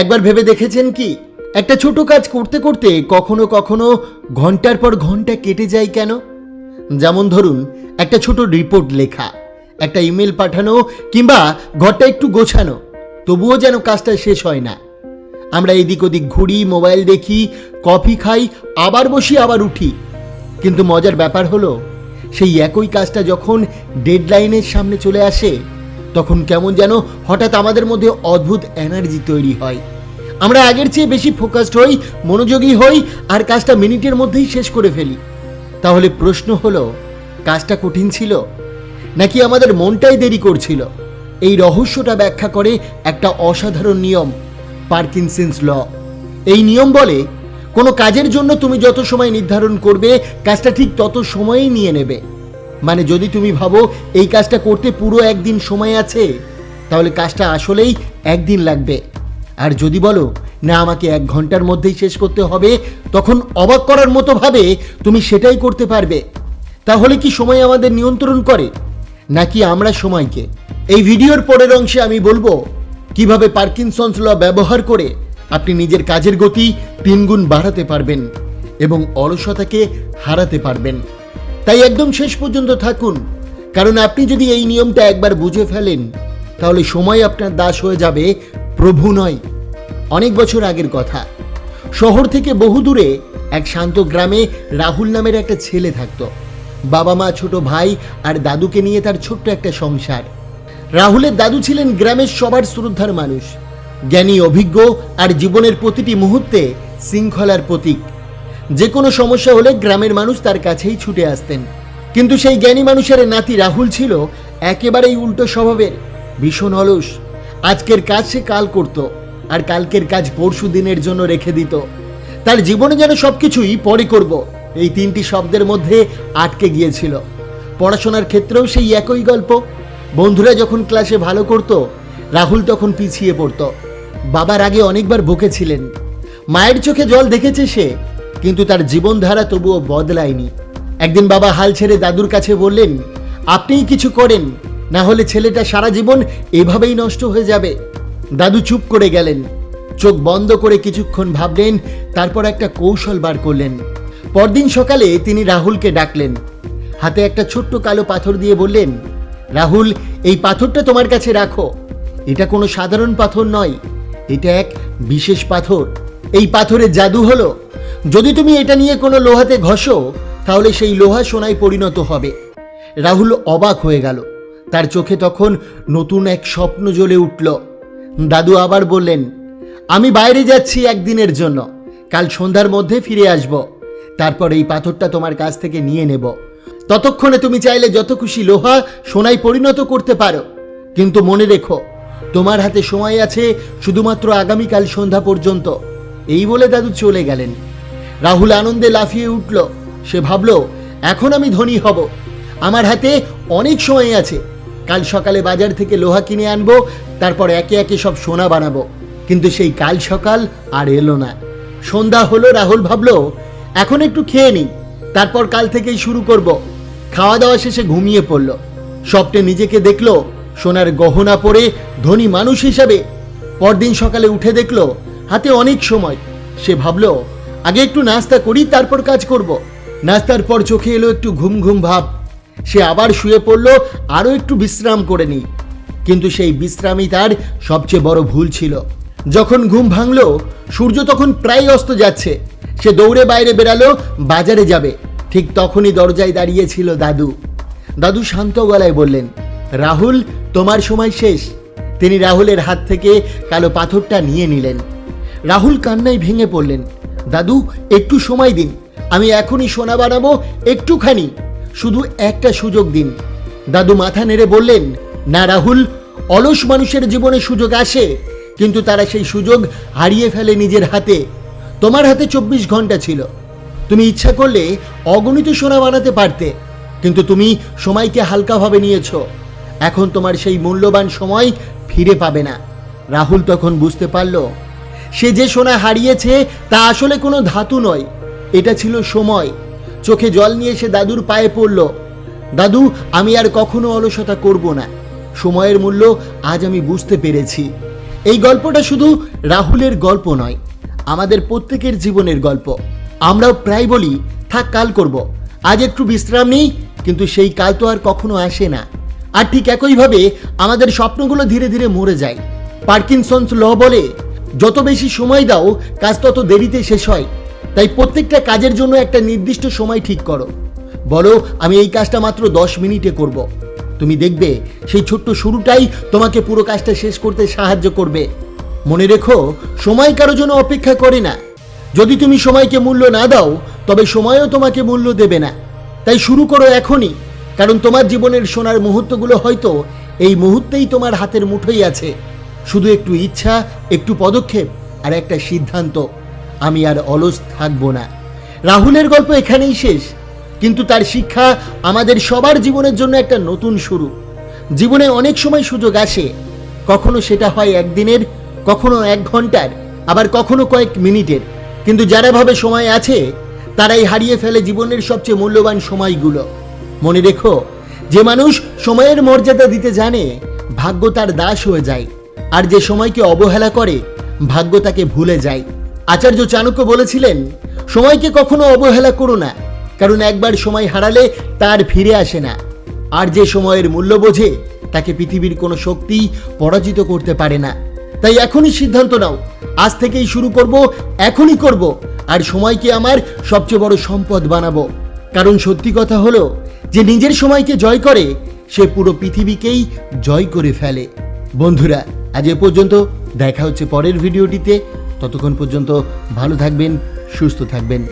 একবার ভেবে দেখেছেন কি? একটা ছোট কাজ করতে করতে কখনো কখনো ঘণ্টার পর ঘণ্টা কেটে যায় কেন? যেমন ধরুন, একটা ছোট রিপোর্ট লেখা, একটা ইমেল পাঠানো, কিংবা ঘরটা একটু গোছানো, তবুও যেন কাজটা শেষ হয় না। আমরা এদিক ওদিক ঘুরি মোবাইল দেখি কফি খাই, আবার বসি, আবার উঠি। কিন্তু মজার ব্যাপার হলো, সেই একই কাজটা যখন ডেডলাইনের সামনে চলে আসে তখন কেমন যেন হঠাৎ আমাদের মধ্যে অদ্ভুত এনার্জি তৈরি হয়। আমরা আগের চেয়ে বেশি ফোকাসড হই, মনোযোগী হই, আর কাজটা মিনিটের মধ্যেই শেষ করে ফেলি। তাহলে প্রশ্ন হলো, কাজটা কঠিন ছিল? নাকি আমাদের মনটাই দেরি করছিল? এই রহস্যটা ব্যাখ্যা করে একটা অসাধারণ নিয়ম পার্কিনসন্স ল এই নিয়ম বলে, কোনো কাজের জন্য তুমি যত সময় নির্ধারণ করবে, কাজটা ঠিক তত সময়ই নিয়ে নেবে। মানে যদি তুমি ভাবো এই কাজটা করতে পুরো একদিন সময় আছে, তাহলে কাজটা আসলেই একদিন লাগবে। আর যদি বলো, না, আমাকে এক ঘণ্টার মধ্যেই শেষ করতে হবে, তখন অবাক করার মতো ভাবে তুমি সেটাই করতে পারবে। তাহলে কি সময় আমাদের নিয়ন্ত্রণ করে? নাকি আমরা সময়কে? এই ভিডিওর পরের অংশে আমি বলব, কীভাবে পার্কিনসন্স ল ব্যবহার করে আপনি নিজের কাজের গতি তিনগুণ বাড়াতে পারবেন এবং অলসতাকে হারাতে পারবেন। তাই একদম শেষ পর্যন্ত থাকুন। কারণ আপনি যদি এই নিয়মটা একবার বুঝে ফেলেন, তাহলে সময় আপনার দাস হয়ে যাবে, প্রভু নয়। অনেক বছর আগের কথা। শহর থেকে বহু দূরে এক শান্ত গ্রামে রাহুল নামের একটা ছেলে থাকতো। বাবা মা, ছোট ভাই আর দাদুকে নিয়ে তার ছোট্ট একটা সংসার। রাহুলের দাদু ছিলেন গ্রামের সবার শ্রদ্ধার মানুষ। জ্ঞানী, অভিজ্ঞ আর জীবনের প্রতিটি মুহূর্তে শৃঙ্খলার প্রতীক। যে কোনো সমস্যা হলে গ্রামের মানুষ তার কাছেই ছুটে আসতেন। কিন্তু সেই জ্ঞানী মানুষের নাতি রাহুল ছিল একেবারেই উল্টো স্বভাবের, ভীষণ অলস। আজকের কাজ সে কাল করত, আর কালকের কাজ পরশু দিনের জন্য রেখে দিত। তার জীবনে যেন সবকিছুই পরে করব, এই তিনটি শব্দের মধ্যে আটকে গিয়েছিল। পড়াশোনার ক্ষেত্রেও সেই একই গল্প। বন্ধুরা যখন ক্লাসে ভালো করত, রাহুল তখন পিছিয়ে পড়তো। বাবার আগে অনেকবার বকেছিলেন। মায়ের চোখে জল দেখেছে সে কিন্তু তার জীবনধারা তবুও বদলায়নি। একদিন বাবা হাল ছেড়ে দাদুর কাছে বললেন, আপনিই কিছু করেন, না হলে ছেলেটা সারা জীবন এভাবেই নষ্ট হয়ে যাবে। দাদু চুপ করে গেলেন। চোখ বন্ধ করে কিছুক্ষণ ভাবলেন, তারপর একটা কৌশল বার করলেন। পরদিন সকালে তিনি রাহুলকে ডাকলেন। হাতে একটা ছোট্ট কালো পাথর দিয়ে বললেন, রাহুল, এই পাথরটা তোমার কাছে রাখো। এটা কোনো সাধারণ পাথর নয়, এটা এক বিশেষ পাথর। এই পাথরের জাদু হলো যদি তুমি এটা নিয়ে কোনো লোহাতে ঘষো, তাহলে সেই লোহা সোনায় পরিণত হবে। রাহুল অবাক হয়ে গেল। তার চোখে তখন নতুন এক স্বপ্ন জ্বলে উঠল। দাদু আবার বললেন, আমি বাইরে যাচ্ছি একদিনের জন্য। কাল সন্ধ্যার মধ্যে ফিরে আসব। তারপর এই পাথরটা তোমার কাছ থেকে নিয়ে নেব। ততক্ষণে তুমি চাইলে যত খুশি লোহা সোনায় পরিণত করতে পারো। কিন্তু মনে রেখো, তোমার হাতে সময় আছে শুধুমাত্র আগামীকাল সন্ধ্যা পর্যন্ত। এই বলে দাদু চলে গেলেন। রাহুল আনন্দে লাফিয়ে উঠল। সে ভাবল, এখন আমি ধনী হব। আমার হাতে অনেক সময় আছে। কাল সকালে বাজার থেকে লোহা কিনে আনব, তারপর একে একে সব সোনা বানাবো। কিন্তু সেই কাল সকাল আর এলো না। সন্ধ্যা হলো, রাহুল ভাবলো, এখন একটু খেয়ে নিই। তারপর কাল থেকেই শুরু করব। খাওয়া দাওয়া শেষে ঘুমিয়ে পড়ল। স্বপ্নে নিজেকে দেখল, সোনার গহনা পরে ধনী মানুষ হিসাবে। পরদিন সকালে উঠে দেখল, হাতে অনেক সময়। সে ভাবলো আগে একটু নাস্তা করি, তারপর কাজ করব। নাস্তার পর চোখে এলো একটু ঘুম ঘুম ভাব। সে আবার শুয়ে পড়ল, আরও একটু বিশ্রাম করে নি। কিন্তু সেই বিশ্রামই তার সবচেয়ে বড় ভুল ছিল। যখন ঘুম ভাঙলো, সূর্য তখন প্রায় অস্ত যাচ্ছে। সে দৌড়ে বাইরে বেরালো বাজারে যাবে। ঠিক তখনই দরজায় দাঁড়িয়েছিল দাদু। দাদু শান্ত গলায় বললেন, রাহুল, তোমার সময় শেষ। তিনি রাহুলের হাত থেকে কালো পাথরটা নিয়ে নিলেন। রাহুল কান্নায় ভেঙে পড়লেন। দাদু, একটু সময় দিন। আমি এখনই সোনা বানাবো একটুখানি। শুধু একটা সুযোগ দিন। দাদু মাথা নেড়ে বললেন, না রাহুল, অলস মানুষের জীবনে সুযোগ আসে, কিন্তু তারা সেই সুযোগ হারিয়ে ফেলে নিজের হাতে। তোমার হাতে চব্বিশ ঘণ্টা ছিল। তুমি ইচ্ছা করলে অগণিত সোনা বানাতে পারতে, কিন্তু তুমি সময়কে হালকাভাবে নিয়েছো। এখন তোমার সেই মূল্যবান সময় ফিরে পাবে না। রাহুল তখন বুঝতে পারল সে যে সোনা হারিয়েছে তা আসলে কোনো ধাতু নয়, এটা ছিল সময়। চোখে জল নিয়ে সে দাদুর পায়ে পড়ল। দাদু, আমি আর কখনো অলসতা করব না। সময়ের মূল্য আজ আমি বুঝতে পেরেছি। এই গল্পটা শুধু রাহুলের গল্প নয়, আমাদের প্রত্যেকের জীবনের গল্প। আমরাও প্রায় বলি, থাক, কাল করব। আজ একটু বিশ্রাম নেই, কিন্তু সেই কাল তো আর কখনো আসে না। আর ঠিক একইভাবে আমাদের স্বপ্নগুলো ধীরে ধীরে মরে যায়। পার্কিনসন্স ল বলে যত বেশি সময় দাও, কাজ তত দেরিতে শেষ হয়। তাই প্রত্যেকটা কাজের জন্য একটা নির্দিষ্ট সময় ঠিক করো। বলো, আমি এই কাজটা মাত্র দশ মিনিটে করব। তুমি দেখবে, সেই ছোট্ট শুরুটাই তোমাকে পুরো কাজটা শেষ করতে সাহায্য করবে। মনে রেখো, সময় কারও জন্য অপেক্ষা করে না। যদি তুমি সময়কে মূল্য না দাও, তবে সময়ও তোমাকে মূল্য দেবে না। তাই শুরু করো এখনই, কারণ তোমার জীবনের সোনার মুহূর্তগুলো হয়তো এই মুহূর্তেই তোমার হাতের মুঠোই আছে। শুধু একটু ইচ্ছা, একটু পদক্ষেপ আর একটা সিদ্ধান্ত। আমি আর অলস থাকব না। রাহুলের গল্প এখানেই শেষ। কিন্তু তার শিক্ষা আমাদের সবার জীবনের জন্য একটা নতুন শুরু। জীবনে অনেক সময় সুযোগ আসে। কখনো সেটা হয় একদিনের, কখনো এক ঘণ্টার, আবার কখনো কয়েক মিনিটের। কিন্তু যারা ভাবে সময় আছে, তারাই হারিয়ে ফেলে জীবনের সবচেয়ে মূল্যবান সময়গুলো। মনে রেখো, যে মানুষ সময়ের মর্যাদা দিতে জানে, ভাগ্য তার দাস হয়ে যায়। আর যে সময়কে অবহেলা করে, ভাগ্য তাকে ভুলে যায়। আচার্য চাণক্য বলেছিলেন, সময়কে কখনো অবহেলা করো না, কারণ একবার সময় হারালে তার ফিরে আসে না। আর যে সময়ের মূল্য বোঝে, তাকে পৃথিবীর কোনো শক্তি পরাজিত করতে পারে না। তাই এখনই সিদ্ধান্ত নাও, আজ থেকেই শুরু করব, এখনই করব, আর সময়কে আমার সবচেয়ে বড় সম্পদ বানাবো। কারণ সত্যি কথা হলো, যে নিজের সময়কে জয় করে, সে পুরো পৃথিবীকেই জয় করে ফেলে। বন্ধুরা আজ এ পর্যন্ত। দেখা হচ্ছে পরের ভিডিওটিতে। ততক্ষণ পর্যন্ত ভালো থাকবেন সুস্থ থাকবেন।